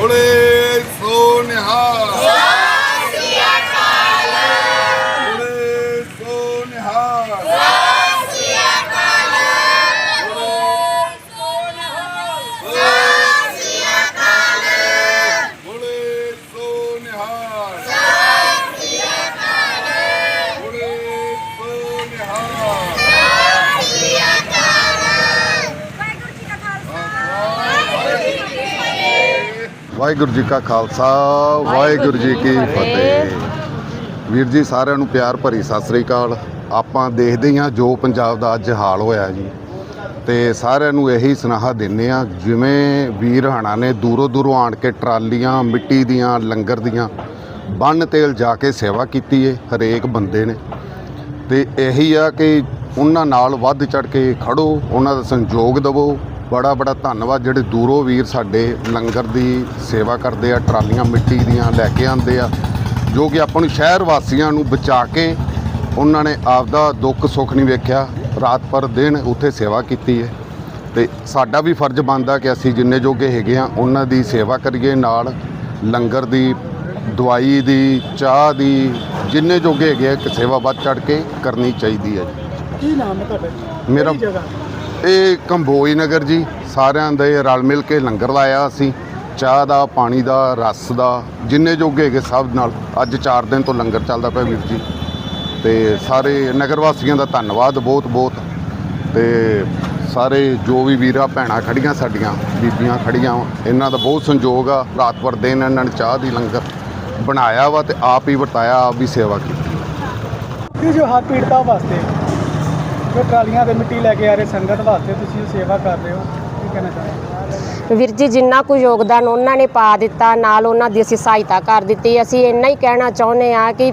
Olé Waheguru ji ਕਾ ਖਾਲਸਾ ਵਾਹਿਗੁਰੂ ਜੀ ਕੀ ਫਤਿਹ। ਵੀਰ ਜੀ ਸਾਰਿਆਂ ਨੂੰ ਪਿਆਰ ਭਰੀ ਸਤਿ ਸ੍ਰੀ ਅਕਾਲ। ਆਪਾਂ ਦੇਖਦੇ ਹੀ ਜੋ ਪੰਜਾਬ ਦਾ ਅੱਜ ਹਾਲ ਹੋਇਆ ਜੀ। ਤੇ ਸਾਰਿਆਂ ਨੂੰ ਇਹੀ ਸੁਨਾਹਾ ਦਿੰਨੇ ਆ ਜਿਵੇਂ ਵੀਰ ਹਣਾ ਨੇ ਦੂਰੋਂ ਦੂਰੋਂ ਆਣ ਕੇ ਟਰਾਲੀਆਂ ਮਿੱਟੀ ਦੀਆਂ ਲੰਗਰ ਦੀਆਂ ਬੰਨ ਤੇਲ ਜਾ ਕੇ ਸੇਵਾ ਕੀਤੀ ਏ ਹਰੇਕ ਬੰਦੇ ਨੇ। ਤੇ ਇਹੀ ਆ ਕਿ ਉਹਨਾਂ ਨਾਲ ਵੱਧ ਚੜ ਕੇ ਖੜੋ ਉਹਨਾਂ ਦਾ ਸੰਯੋਗ ਦਿਵੋ ਬੜਾ ਬੜਾ ਧੰਨਵਾਦ ਜਿਹੜੇ ਦੂਰੋਂ ਵੀਰ ਸਾਡੇ ਲੰਗਰ ਦੀ ਸੇਵਾ ਕਰਦੇ ਆ ਟਰਾਲੀਆਂ ਮਿੱਟੀ ਦੀਆਂ ਲੈ ਕੇ ਆਉਂਦੇ ਆ ਜੋ ਕਿ ਆਪਾਂ ਨੂੰ ਸ਼ਹਿਰ ਵਾਸੀਆਂ ਨੂੰ ਬਚਾ ਕੇ ਉਹਨਾਂ ਨੇ ਆਪਦਾ ਦੁੱਖ ਸੁੱਖ ਨਹੀਂ ਵੇਖਿਆ ਰਾਤ ਪਰ ਦਿਨ ਉੱਥੇ ਸੇਵਾ ਕੀਤੀ ਹੈ। ਤੇ ਸਾਡਾ ਵੀ ਫਰਜ਼ ਬਣਦਾ ਕਿ ਅਸੀਂ ਜਿੰਨੇ ਜੋਗੇ ਹੈਗੇ ਆ ਉਹਨਾਂ ਦੀ ਸੇਵਾ ਕਰੀਏ ਨਾਲ ਲੰਗਰ ਦੀ ਦਵਾਈ ਦੀ ਚਾਹ ਦੀ ਜਿੰਨੇ ਜੋਗੇ ਹੈਗੇ ਆ ਕਿ ਸੇਵਾ ਵੱਧ ਚੜ ਕੇ ਕਰਨੀ ਚਾਹੀਦੀ ਹੈ ਜੀ। ਕੀ ਨਾਮ ਹੈ ਤੁਹਾਡਾ? ਮੇਰਾ ਇਹ ਕੰਬੋਈ ਨਗਰ ਜੀ, ਸਾਰਿਆਂ ਦੇ ਰਲ ਮਿਲ ਕੇ ਲੰਗਰ ਲਾਇਆ ਅਸੀਂ। ਚਾਹ ਦਾ, ਪਾਣੀ ਦਾ, ਰਸ ਦਾ, ਜਿੰਨੇ ਜੋਗੇ ਹੈਗੇ ਸਭ ਨਾਲ। ਅੱਜ 4 ਦਿਨ ਤੋਂ ਲੰਗਰ ਚੱਲਦਾ ਪਿਆ ਵੀਰ ਜੀ। ਤੇ ਸਾਰੇ ਨਗਰ ਵਾਸੀਆਂ ਦਾ ਧੰਨਵਾਦ ਬਹੁਤ ਬਹੁਤ। ਤੇ ਸਾਰੇ ਜੋ ਵੀ ਵੀਰਾਂ, ਭੈਣਾਂ ਖੜੀਆਂ ਸਾਡੀਆਂ, ਬੀਬੀਆਂ ਖੜੀਆਂ, ਇਹਨਾਂ ਦਾ ਬਹੁਤ ਸੰਯੋਗ ਆ। ਰਾਤ ਭਰ ਦਿਨ ਇਹਨਾਂ ਨੇ ਚਾਹ ਦੀ ਲੰਗਰ ਬਣਾਇਆ ਵਾ ਤੇ ਆਪ ਹੀ ਵਰਤਾਇਆ, ਆਪ ਵੀ ਸੇਵਾ ਕੀਤੀ। ਜੋ ਹੱਥ ਪੀੜਤਾ ਵਾਸਤੇ ਜੋ ਟਰਾਲੀਆਂ ਤੇ ਮਿੱਟੀ ਲੈ ਕੇ ਆ ਰਹੇ ਸੰਗਤ ਵਾਸਤੇ ਤੁਸੀਂ ਇਹ ਸੇਵਾ ਕਰ ਰਹੇ ਹੋ। ਕੀ ਕਹਿਣਾ ਚਾਹੁੰਦੇ ਵੀਰ ਜੀ ਜਿੰਨਾ ਕੁ ਯੋਗਦਾਨ ਉਹਨਾਂ ਨੇ ਪਾ ਦਿੱਤਾ ਨਾਲ ਉਹਨਾਂ ਦੀ ਅਸੀਂ ਸਹਾਇਤਾ ਕਰ ਦਿੱਤੀ। ਅਸੀਂ ਇੰਨਾ ਹੀ ਕਹਿਣਾ ਚਾਹੁੰਦੇ ਆ ਕਿ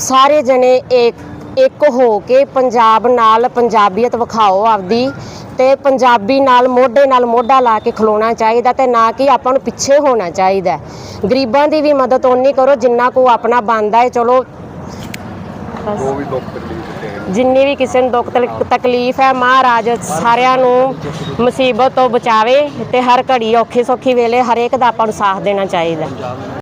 ਸਾਰੇ ਜਣੇ ਇੱਕ ਇੱਕ ਹੋ ਕੇ ਪੰਜਾਬ ਨਾਲ ਪੰਜਾਬੀਅਤ ਵਿਖਾਓ ਆਪਦੀ ਤੇ ਪੰਜਾਬੀ ਨਾਲ ਮੋਢੇ ਨਾਲ ਮੋਢਾ ਲਾ ਕੇ ਖਲੋਣਾ ਚਾਹੀਦਾ ਤੇ ਨਾ ਕਿ ਆਪਾਂ ਨੂੰ ਪਿੱਛੇ ਹੋਣਾ ਚਾਹੀਦਾ। ਗਰੀਬਾਂ ਦੀ ਵੀ ਮਦਦ ਓਨੀ ਕਰੋ ਜਿੰਨਾ ਕੋ ਆਪਣਾ ਬਣਦਾ ਹੈ। ਚਲੋ। ਜੋ ਵੀ ਦੁੱਖ ਤਕਲੀਫ ਤੇ ਜਿੰਨੀ ਵੀ ਕਿਸੇ ਨੂੰ ਦੁੱਖ ਤਕ- ਤਕਲੀਫ ਹੈ, ਮਹਾਰਾਜ ਸਾਰਿਆਂ ਨੂੰ ਮੁਸੀਬਤ ਤੋਂ ਬਚਾਵੇ ਤੇ ਹਰ ਘੜੀ ਔਖੇ ਸੌਖੀ ਵੇਲੇ ਹਰੇਕ ਦਾ ਆਪਾਂ ਨੂੰ ਸਾਥ ਦੇਣਾ ਚਾਹੀਦਾ।